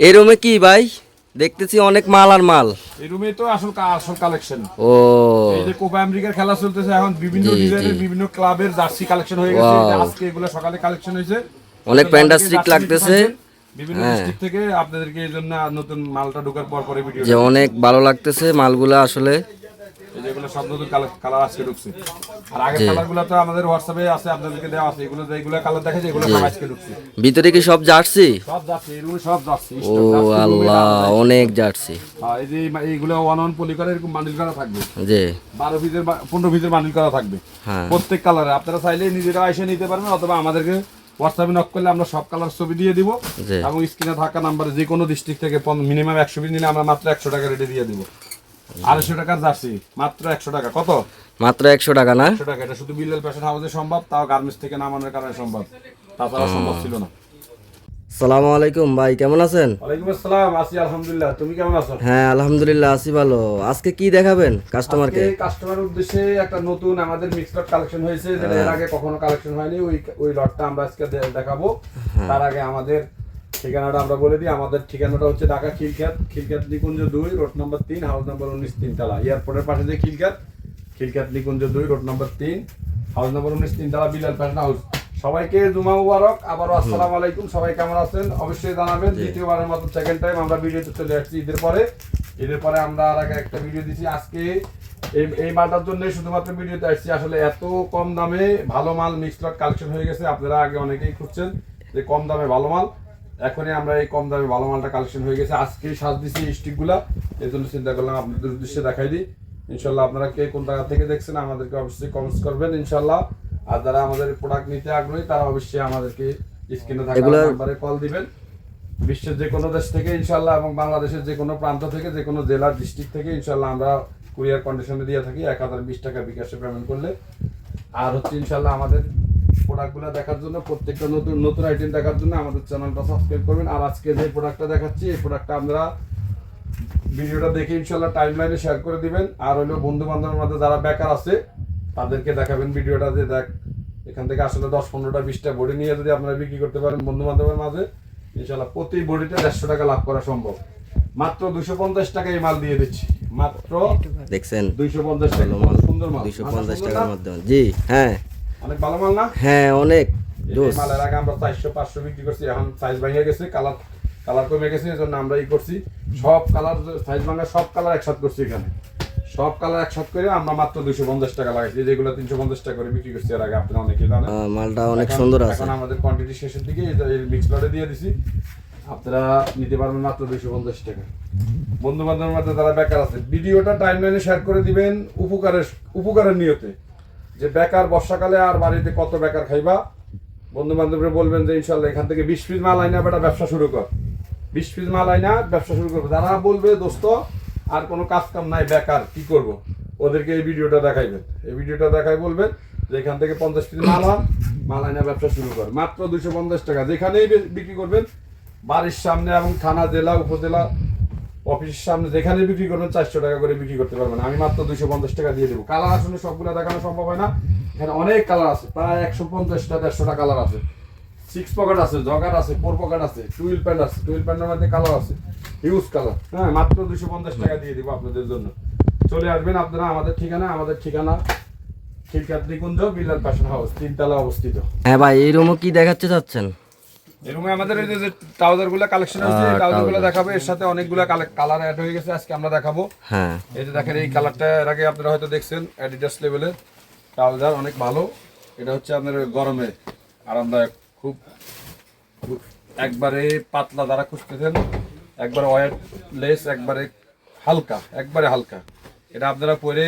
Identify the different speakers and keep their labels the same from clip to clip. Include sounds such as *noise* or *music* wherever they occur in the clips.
Speaker 1: এই রুমে কি ভাই? দেখতেছি অনেক মাল আর মাল।
Speaker 2: এই রুমে তো আসল আসল কালেকশন
Speaker 1: ও।
Speaker 2: এই যে কোপা আমেরিকার খেলা চলতেছে এখন বিভিন্ন ডিজাইনের বিভিন্ন ক্লাবের জার্সি কালেকশন হয়ে গেছে. আজকে এগুলো সকালে কালেকশন হয়েছে।
Speaker 1: অনেক fantastic লাগতেছে।
Speaker 2: বিভিন্ন
Speaker 1: হ্যাঁ।
Speaker 2: ডিস্ট্রিক্ট থেকে আপনাদেরকে এই জন্য নতুন মালটা ঢোকার পর পরে ভিডিও
Speaker 1: যে অনেক ভালো লাগতেছে মালগুলো আসলে।
Speaker 2: যেগুলো সব নতুন কালার আজকে ঢুকছে। আর আগের
Speaker 1: জি।
Speaker 2: কালারগুলো তো আমাদের হোয়াটসঅ্যাপে আছে আপনাদেরকে দেওয়া আছে। এগুলো যেগুলো কালার দেখে এগুলো আজকে ঢুকছে।
Speaker 1: ভিতরে কি সব জার্সি?
Speaker 2: সব যাচ্ছে এই রুমে সব যাচ্ছে
Speaker 1: ও আল্লাহ অনেক জার্সি।
Speaker 2: হ্যাঁ, এই যে এইগুলো ওয়ান ওয়ান পলি করে এরকম বান্ডিল করা থাকবে। পিসের বা- পনেরো বান্ডিল করা থাকবে।
Speaker 1: হ্যাঁ।
Speaker 2: প্রত্যেক কালারে। আপনারা চাইলে নিজেরা এসে নিতে পারবেন অথবা আমাদেরকে হোয়াটসঅ্যাপে নক করলে আমরা সব কালার ছবি দিয়ে দিব।
Speaker 1: জি।
Speaker 2: এবং স্ক্রিনে থাকা নাম্বারে যে কোনো ডিস্ট্রিক্ট থেকে মিনিমাম একশো পিস নিলে আমরা মাত্র একশো টাকা রেটে দিয়ে দিব। আড়াইশো টাকার জার্সি। মাত্র একশো টাকা। কত?
Speaker 1: মাত্র একশো টাকা না?
Speaker 2: একশো টাকা। এটা শুধু বিল্লাল ফ্যাশন হাউসে সম্ভব তাও গার্মেন্টস থেকে নামানোর কারণে সম্ভব। তাছাড়া সম্ভব ছিল না।
Speaker 1: সালামু আলাইকুম ভাই কেমন আছেন?
Speaker 2: ওয়ালাইকুম আসসালাম আছি আলহামদুলিল্লাহ। তুমি কেমন আছো?
Speaker 1: হ্যাঁ আলহামদুলিল্লাহ আছি ভালো। আজকে কি দেখাবেন কাস্টমারকে
Speaker 2: কাস্টমার উদ্দেশ্যে একটা নতুন আমাদের মিক্স লট কালেকশন হয়েছে যেটা
Speaker 1: হ্যাঁ।
Speaker 2: এর আগে কখনো কালেকশন হয়নি। ওই ওই লটটা আমরা আজকে দেখাবো।
Speaker 1: হ্যাঁ।
Speaker 2: তার আগে আমাদের ঠিকানাটা আমরা বলে দিই আমাদের ঠিকানাটা হচ্ছে ঢাকা খিলখ্যাত খিলখ্যাত নিকুঞ্জ দুই রোড নম্বর তিন হাউস নম্বর উনিশ তিনতলা। এয়ারপোর্টের পাশে যে খিলখ্যাত খিলখ্যাত নিকুঞ্জ দুই রোড নম্বর তিন হাউস নম্বর উনিশ তিনতলা বিলাল ফ্যাশন হাউস। সবাইকে জুমা মুবারক আবারও আসসালামু আলাইকুম সবাই কেমন আছেন? অবশ্যই জানাবেন দ্বিতীয়বারের মতো সেকেন্ড টাইম আমরা ভিডিওতে চলে আসছি ঈদের পরে। ঈদের পরে আমরা আর আগে একটা ভিডিও দিছি। আজকে এই এই মালটার জন্য শুধুমাত্র ভিডিওতে আসছি। আসলে এত কম দামে ভালো মাল মিক্স লট কালেকশন হয়ে গেছে। আপনারা আগে অনেকেই খুঁজছেন যে কম দামে ভালো মাল। এখনই আমরা এই কম দামে ভালো মালটা কালেকশন হয়ে গেছে। আজকে সাজ দিছি স্টিকগুলা। এই জন্য চিন্তা করলাম আপনাদের উদ্দেশ্যে দেখাই দিই। ইনশাল্লাহ আপনারা কে কোন জায়গা থেকে দেখছেন আমাদেরকে অবশ্যই কমেন্টস করবেন ইনশাল্লাহ আর যারা আমাদের প্রোডাক্ট নিতে আগ্রহী তারা অবশ্যই আমাদেরকে স্ক্রিনে থাকা নাম্বারে কল দিবেন। বিশ্বের যে কোনো দেশ থেকে ইনশাল্লাহ এবং বাংলাদেশের যে কোনো প্রান্ত থেকে যে কোনো জেলার ডিস্ট্রিক্ট থেকে ইনশাল্লাহ আমরা কুরিয়ার কন্ডিশনে দিয়ে থাকি। এক হাজার বিশ টাকা বিকাশে পেমেন্ট করলে। আর হচ্ছে ইনশাল্লাহ আমাদের প্রোডাক্টগুলো দেখার জন্য প্রত্যেকটা নতুন নতুন আইটেম দেখার জন্য আমাদের চ্যানেলটা সাবস্ক্রাইব করবেন। আর আজকে যে প্রোডাক্টটা দেখাচ্ছি এই প্রোডাক্টটা আমরা ভিডিওটা দেখে ইনশাল্লাহ টাইম লাইনে শেয়ার করে দিবেন। আর হলো বন্ধু বান্ধবের মধ্যে যারা বেকার আছে তাদেরকে দেখাবেন ভিডিওটা যে দেখ এখান থেকে আসলে দশ পনেরোটা বিশটা বডি নিয়ে যদি আপনারা বিক্রি করতে পারেন বন্ধু বান্ধবের মাঝে ইনশাল্লাহ প্রতি বডিতে দেড়শো টাকা লাভ করা সম্ভব। মাত্র দুশো পঞ্চাশ টাকা এই মাল দিয়ে দিচ্ছি। মাত্র
Speaker 1: দেখছেন?
Speaker 2: দুইশো পঞ্চাশ টাকা। সুন্দর মাল।
Speaker 1: দুইশো পঞ্চাশ টাকার মাধ্যমে জি হ্যাঁ।
Speaker 2: অনেক ভালো মাল না?
Speaker 1: হ্যাঁ অনেক।
Speaker 2: মালের আগে আমরা চারশো পাঁচশো বিক্রি করছি এখন সাইজ ভেঙে গেছে কালার কালার কমে গেছে এই জন্য আমরা ই করছি। সব কালার সাইজ ভাঙা সব কালার একসাথে করছি এখানে। সব কালার একসাথে করে আমরা মাত্র দুইশো পঞ্চাশ টাকা লাগাইছি যেগুলো তিনশো পঞ্চাশ টাকা করে বিক্রি করছি এর আগে আপনারা অনেকে জানেন।
Speaker 1: মালটা অনেক সুন্দর আছে।
Speaker 2: এখন আমাদের কোয়ান্টিটি শেষের দিকে এই মিক্স লটে দিয়ে দিছি। আপনারা নিতে পারবেন মাত্র দুইশো পঞ্চাশ টাকা। বন্ধু বান্ধবের মধ্যে যারা বেকার আছে ভিডিওটা টাইম লাইনে শেয়ার করে দিবেন উপকারের উপকারের নিয়তে। যে বেকার বর্ষাকালে আর বাড়িতে কত বেকার খাইবা? বন্ধু বান্ধবরা বলবেন যে ইনশাল্লাহ এখান থেকে বিশ পিস মাল আইনা বেটা ব্যবসা শুরু কর। বিশ পিস মাল আইনা ব্যবসা শুরু করবে। যারা বলবে দোস্ত, আর কোনো কাজ কাম নাই, বেকার, কি করব? ওদেরকে এই ভিডিওটা দেখাইবেন। এই ভিডিওটা দেখাই বলবেন যে এখান থেকে পঞ্চাশ পিস মাল আন, মাল আইনা ব্যবসা শুরু কর। মাত্র দুশো পঞ্চাশ টাকা। যেখানেই বিক্রি করবেন, বাড়ির সামনে এবং থানা, জেলা, উপজেলা অফিসের সামনে যেখানে বিক্রি করবেন চারশো টাকা করে বিক্রি করতে পারবেন। আমি মাত্র দুইশো পঞ্চাশ টাকা দিয়ে দেবো। কালার আসলে সবগুলো দেখানো সম্ভব হয় না। এখানে অনেক কালার আছে, প্রায় একশো পঞ্চাশটা, দেড়শোটা কালার আছে। সিক্স পকেট আছে জগার আছে ফোর পকেট আছে টুইল প্যান্ট আছে। টুইল প্যান্টের মধ্যে কালার আছে হিউজ কালার হ্যাঁ মাত্র দুশো পঞ্চাশ টাকা দিয়ে দিব আপনাদের জন্য। চলে আসবেন আপনারা আমাদের ঠিকানা আমাদের ঠিকানা খিলকাত নিকুঞ্জ বিলাল ফ্যাশন হাউস, তিনতলা অবস্থিত।
Speaker 1: হ্যাঁ ভাই, এই রুমও কি দেখাচ্ছে চাচ্ছেন?
Speaker 2: এরকম আমাদের এই যে ট্রাউজারগুলো কালেকশন
Speaker 1: আহ,
Speaker 2: ট্রাউজার। গুলো। দেখাবো। এর সাথে অনেকগুলো কালার অ্যাড হয়ে গেছে আজকে আমরা দেখাবো।
Speaker 1: হ্যাঁ।
Speaker 2: এই যে দেখেন এই কালারটা এর আগে আপনারা হয়তো দেখছেন অ্যাডিডাস লেভেলের ট্রাউজার অনেক ভালো। এটা হচ্ছে আপনার গরমে আরামদায়ক খুব একবারে পাতলা দ্বারা খুঁজতেছেন একবারে ওয়েট লেস একবারে হালকা একবারে হালকা। এটা আপনারা পরে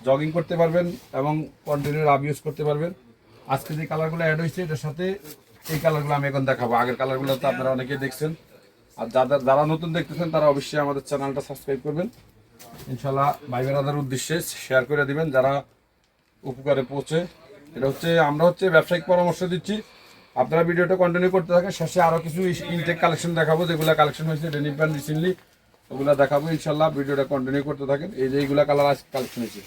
Speaker 2: জগিং করতে পারবেন এবং কন্টিনিউ রাব ইউজ করতে পারবেন। আজকে যে কালারগুলো অ্যাড হয়েছে এটার সাথে এই কালারগুলো আমি এখন দেখাবো। আগের কালারগুলো তো আপনারা অনেকেই দেখছেন। আর যাদের যারা নতুন দেখতেছেন তারা অবশ্যই আমাদের চ্যানেলটা সাবস্ক্রাইব করবেন। ইনশাল্লাহ ভাই বোনাদের উদ্দেশ্যে শেয়ার করে দিবেন যারা উপকারে পৌঁছে। এটা হচ্ছে আমরা হচ্ছে ব্যবসায়িক পরামর্শ দিচ্ছি। আপনারা ভিডিওটা কন্টিনিউ করতে থাকেন শেষে আরও কিছু ইনটেক কালেকশন দেখাবো। যেগুলো কালেকশন হয়েছে ডেনিম প্যান্ট রিসেন্টলি ওগুলো দেখাবো ইনশাল্লাহ ভিডিওটা কন্টিনিউ করতে থাকেন। এই যে এইগুলা কালার আজকে কালেকশন হয়েছে।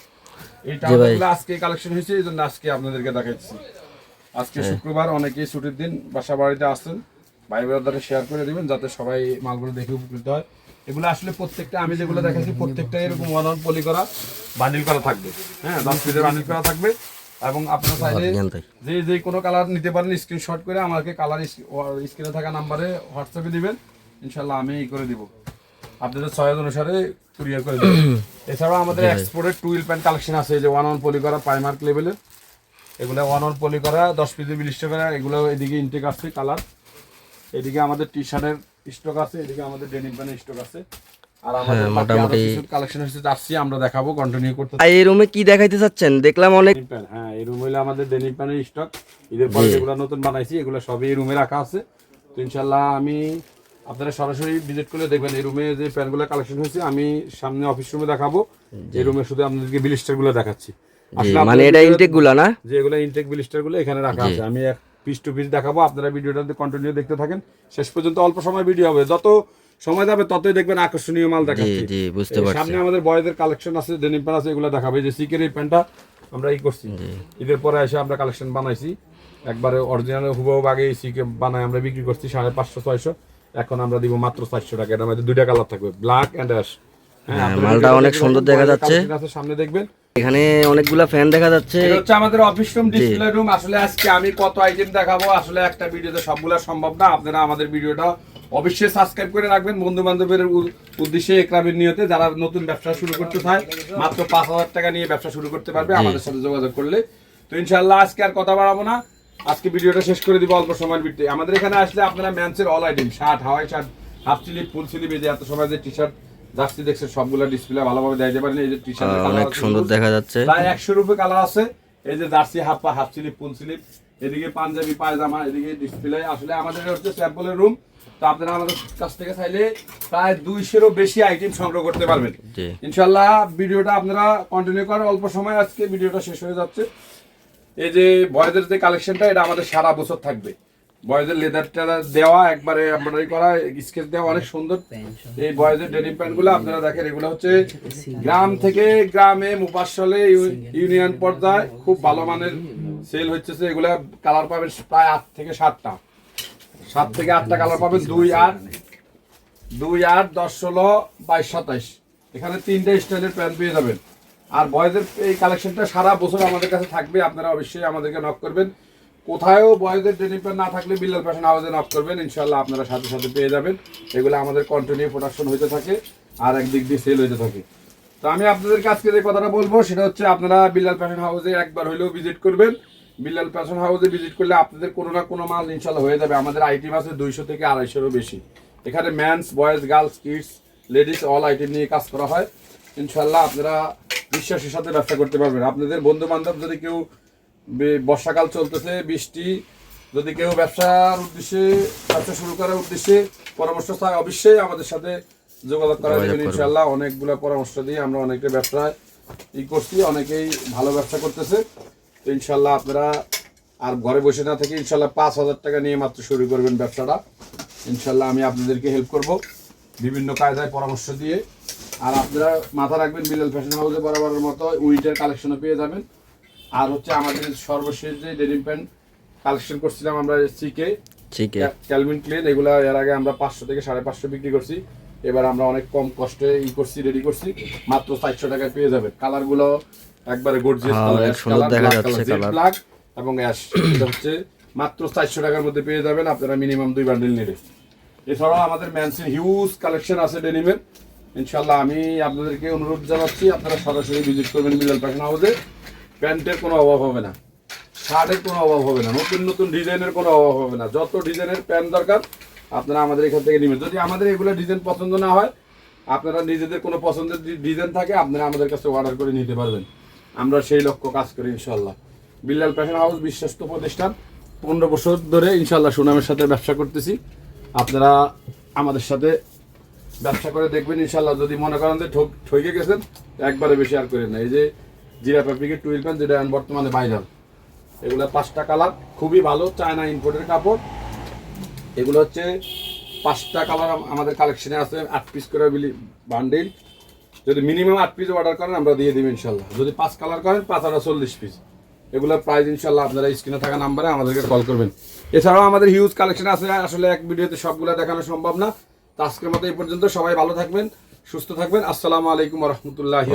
Speaker 2: এই টাওয়ারগুলো আজকে কালেকশন হয়েছে এই জন্য আজকে আপনাদেরকে দেখাচ্ছি আজকে শুক্রবার অনেকেই ছুটির দিন বাসা বাড়িতে আসছেন ভাই ব্রাদারে শেয়ার করে দিবেন যাতে সবাই মালগুলো দেখে উপকৃত হয়। এগুলো আসলে প্রত্যেকটা আমি যেগুলো দেখাচ্ছি প্রত্যেকটা এরকম ওয়ান ওয়ান পলি করা বান্ডিল করা থাকবে। হ্যাঁ দশ পিসের বান্ডিল করা থাকবে। এবং আপনার চাইলে যে যে কোনো কালার নিতে পারেন স্ক্রিনশট করে আমাকে কালার স্ক্রিনে থাকা নাম্বারে হোয়াটসঅ্যাপে দিবেন। ইনশাল্লাহ আমি এই করে দিব। আপনাদের চয়েস অনুসারে কুরিয়ার করে দেবেন। *coughs* এছাড়াও আমাদের এক্সপোর্টের টুইল প্যান্ট কালেকশন আছে যে ওয়ান অন পলি করা প্রাইমার্ক লেভেলের এগুলো ওয়ান অন পলি করা দশ পিসে বিশ টাকা এগুলো এদিকে ইনটেক আসছে কালার এদিকে আমাদের টি শার্টের স্টক আছে এদিকে আমাদের ডেনিম প্যান্টের স্টক আছে। আর আমাদের
Speaker 1: হ্যাঁ, মোটামুটি-
Speaker 2: কালেকশন হচ্ছে আসছি আমরা দেখাবো কন্টিনিউ করতে
Speaker 1: এই রুমে কি দেখাইতে চাচ্ছেন? দেখলাম অনেক
Speaker 2: হ্যাঁ এই রুম হইলে আমাদের ডেনিম প্যান্টের স্টক ঈদের পরে যেগুলো নতুন বানাইছি এগুলো সবই এই রুমে রাখা আছে। তো ইনশাল্লাহ আমি আপনারা সরাসরি ভিজিট করলে দেখবেন এই রুমে যে কালেকশন হয়েছে আমি সামনে অফিস রুমে দেখাবো। এই রুমে শুধু আপনাদেরকে বিলিস্টারগুলো দেখাচ্ছি।
Speaker 1: মানে এটা ইনটেকগুলা না?
Speaker 2: যে এগুলো ইনটেক বিলিস্টারগুলো এখানে রাখা আছে। আমি এক পিস টু পিস দেখাবো আপনারা ভিডিওটা কন্টিনিউ দেখতে থাকেন। শেষ পর্যন্ত অল্প সময় ভিডিও হবে। যত সময় যাবে ততই দেখবেন আকর্ষণীয় মাল দেখাচ্ছি।
Speaker 1: জি বুঝতে পারছি।
Speaker 2: সামনে আমাদের বয়েদের কালেকশন আছে ডেনিম প্যান্ট আছে এগুলো দেখাবে। যে সিকের এই প্যান্টটা আমরা ই করছি। ঈদের পরে এসে আমরা কালেকশন বানাইছি। একবারে অরিজিনাল হুবহু আগে সিকে বানাই আমরা বিক্রি করছি সাড়ে পাঁচশো ছয়শো। এখন আমরা দিব মাত্র চারশো টাকা। এটার মধ্যে দুইটা কালার থাকবে ব্ল্যাক অ্যান্ড অ্যাশ
Speaker 1: হ্যাঁ, মালটা অনেক সুন্দর দেখা যাচ্ছে।
Speaker 2: সামনে দেখবেন।
Speaker 1: এখানে অনেকগুলা ফ্যান দেখা যাচ্ছে।
Speaker 2: এটা হচ্ছে আমাদের অফিস রুম ডিসপ্লে রুম আসলে আজকে আমি কত আইটেম দেখাবো আসলে একটা ভিডিওতে সবগুলা সম্ভব না। আপনারা আমাদের ভিডিওটা অবশ্যই সাবস্ক্রাইব করে রাখবেন। বন্ধু বান্ধবের উদ্দেশ্যে একরামের নিয়তে যারা নতুন ব্যবসা শুরু করতে চায় মাত্র পাঁচ হাজার টাকা নিয়ে ব্যবসা শুরু করতে পারবে আমাদের সাথে যোগাযোগ করলে। তো ইনশাল্লাহ আজকে আর কথা বাড়াবো না। আজকে ভিডিওটা শেষ করে দিব অল্প সময়ের ভিত্তি আমাদের এখানে আসলে আপনারা ম্যান্সের all item shirt Hawaii shirt half sleeve full sleeve এই যে এত সময় যে টি শার্ট জার্সি দেখছেন সবগুলো ডিসপ্লে ভালোভাবে দেখাতে পারেন। এই যে টি শার্ট
Speaker 1: অনেক সুন্দর দেখা যাচ্ছে।
Speaker 2: প্রায় একশো রুপে কালার আছে। এই যে জার্সি হাফ পা হাফ স্লিপ ফুল স্লিপ। এদিকে পাঞ্জাবি পায়জামা এদিকে ডিসপ্লে আসলে আমাদের হচ্ছে স্যাম্পলের রুম তো আপনারা আমাদের কাছ থেকে চাইলে প্রায় দুইশোরও বেশি আইটেম সংগ্রহ করতে পারবেন। ইনশাল্লাহ ভিডিওটা আপনারা কন্টিনিউ করেন অল্প সময় আজকে ভিডিওটা শেষ হয়ে যাচ্ছে। এই যে বয়েদের যে কালেকশনটা এটা আমাদের সারা বছর থাকবে। বয়েদের লেদারটা দেওয়া, একবারে এমব্রয়ডারি করা, স্কেচ দেওয়া অনেক সুন্দর। এই বয়েদের ডেনিম প্যান্টগুলো আপনারা দেখেন, এগুলো হচ্ছে গ্রাম থেকে গ্রামে মুপাসলে ইউনিয়ন পর্যায়ে, খুব ভালো মানের সেল হচ্ছে এগুলা কালার পাবেন প্রায় আট থেকে সাতটা। সাত থেকে আটটা কালার পাবেন, দুই আট দুই আট, দশ ষোলো, বাইশ, সাতাইশ। এখানে তিনটে স্টাইলের প্যান্ট পেয়ে যাবেন। আর বয়েজের এই কালেকশনটা সারা বছর আমাদের কাছে থাকবে, আপনারা অবশ্যই আমাদেরকে নক করবেন। কোথায়ও বয়েজের ডেনিম প্যান্ট না থাকলে বিল্লাল ফ্যাশন হাউসে অফ করবেন ইনশাল্লাহ আপনারা সাথে সাথে পেয়ে যাবেন। এগুলো আমাদের কন্টিনিউ প্রোডাকশন হইতে থাকে আর একদিক দিয়ে সেল হইতে থাকে। তো আমি আপনাদেরকে আজকে যে কথাটা বলব, সেটা হচ্ছে আপনারা বিল্লাল ফ্যাশন হাউসে একবার হলেও ভিজিট করবেন। বিল্লাল ফ্যাশন হাউসে ভিজিট করলে আপনাদের কোনো না কোনো মাল ইনশাল্লাহ হয়ে যাবে। আমাদের আইটেম আছে দুইশো থেকে আড়াইশোরও বেশি। এখানে men's boys girls kids ladies all item নিয়ে কাজ করা হয়। ইনশাল্লাহ আপনারা বিশ্বাসের সাথে ব্যবসা করতে পারবেন। আপনাদের বন্ধু বান্ধব যদি কেউ বর্ষাকাল চলতেছে বৃষ্টি। যদি কেউ ব্যবসার উদ্দেশ্যে ব্যবসা শুরু করার উদ্দেশ্যে পরামর্শ চায় অবশ্যই আমাদের সাথে যোগাযোগ করা
Speaker 1: করবেন।
Speaker 2: ইনশাল্লাহ অনেকগুলো পরামর্শ দিয়ে আমরা অনেকে ব্যবসায় ই করছি অনেকেই ভালো ব্যবসা করতেছে। তো ইনশাল্লাহ আপনারা আর ঘরে বসে না থেকে ইনশাল্লাহ পাঁচ হাজার টাকা নিয়ে মাত্র শুরু করবেন ব্যবসাটা। ইনশাল্লাহ আমি আপনাদেরকে হেল্প করব বিভিন্ন কায়দায় পরামর্শ দিয়ে। আর আপনারা মাথা রাখবেন মিলাল ফ্যাশন হাউসে বরাবরের মতো উইন্টার কালেকশনও পেয়ে যাবেন। আর হচ্ছে আমাদের সর্বশেষ যে ডেনিম প্যান্ট কালেকশন করছিলাম আমরা সিকে
Speaker 1: ঠিক
Speaker 2: ক্যালভিন ক্লিন এগুলা এর আগে আমরা পাঁচশো থেকে সাড়ে পাঁচশো বিক্রি করছি। এবার আমরা অনেক কম কষ্টে ই করছি রেডি করছি। মাত্র চারশো টাকায় পেয়ে যাবেন। কালারগুলো একবারে গর্জিয়াস
Speaker 1: সুন্দর দেখা যাচ্ছে।
Speaker 2: ব্ল্যাক এবং অ্যাশ এটা হচ্ছে মাত্র চারশো টাকার মধ্যে পেয়ে যাবেন আপনারা মিনিমাম দুই বান্ডিল নিলে। এছাড়াও আমাদের ম্যানসির হিউজ কালেকশন আছে ডেনিমের ইনশাল্লাহ আমি আপনাদেরকে অনুরোধ জানাচ্ছি আপনারা সরাসরি ভিজিট করবেন মিলাল ফ্যাশন হাউসে প্যান্টের কোনো অভাব হবে না, শার্টের কোনো অভাব হবে না, নতুন নতুন ডিজাইনের কোনো অভাব হবে না। যত ডিজাইনের প্যান্ট দরকার, আপনারা আমাদের এখান থেকে নেবেন। যদি আমাদের এগুলো ডিজাইন পছন্দ না হয়, আপনারা নিজেদের কোনো পছন্দের ডিজাইন থাকে, আপনারা আমাদের কাছে অর্ডার করে নিতে পারবেন। আমরা সেই লক্ষ্য কাজ করি ইনশাল্লাহ বিল্লাল ফ্যাশন হাউস বিশ্বস্ত প্রতিষ্ঠান। পনেরো বছর ধরে ইনশাল্লাহ সুনামের সাথে ব্যবসা করতেছি। আপনারা আমাদের সাথে ব্যবসা করে দেখবেন ইনশাল্লাহ যদি মনে করেন যে ঠক গেছেন, একবারে বেশি আর করেন না। এই যে জিরা প্যাপ্রিকের টুইল প্যান্ট যেটা বর্তমানে ভাইরাল এগুলো পাঁচটা কালার খুবই ভালো চায়না ইম্পোর্টের কাপড়। এগুলো হচ্ছে পাঁচটা কালার আমাদের কালেকশনে আছে, আট পিস করে বিলি বান্ডিল যদি মিনিমাম আট পিস অর্ডার করেন, আমরা দিয়ে দিব ইনশাল্লাহ যদি পাঁচ কালার করেন, পাঁচ আটা চল্লিশ পিস এগুলোর প্রাইস ইনশাল্লাহ আপনারা স্ক্রিনে থাকা নাম্বারে আমাদেরকে কল করবেন। এছাড়াও আমাদের হিউজ কালেকশন আছে, আসলে এক ভিডিওতে সবগুলো দেখানো সম্ভব না। তো আজকের মতো এই পর্যন্ত সবাই ভালো থাকবেন, সুস্থ থাকবেন। আসসালামু আলাইকুম রহমতুল্লাহি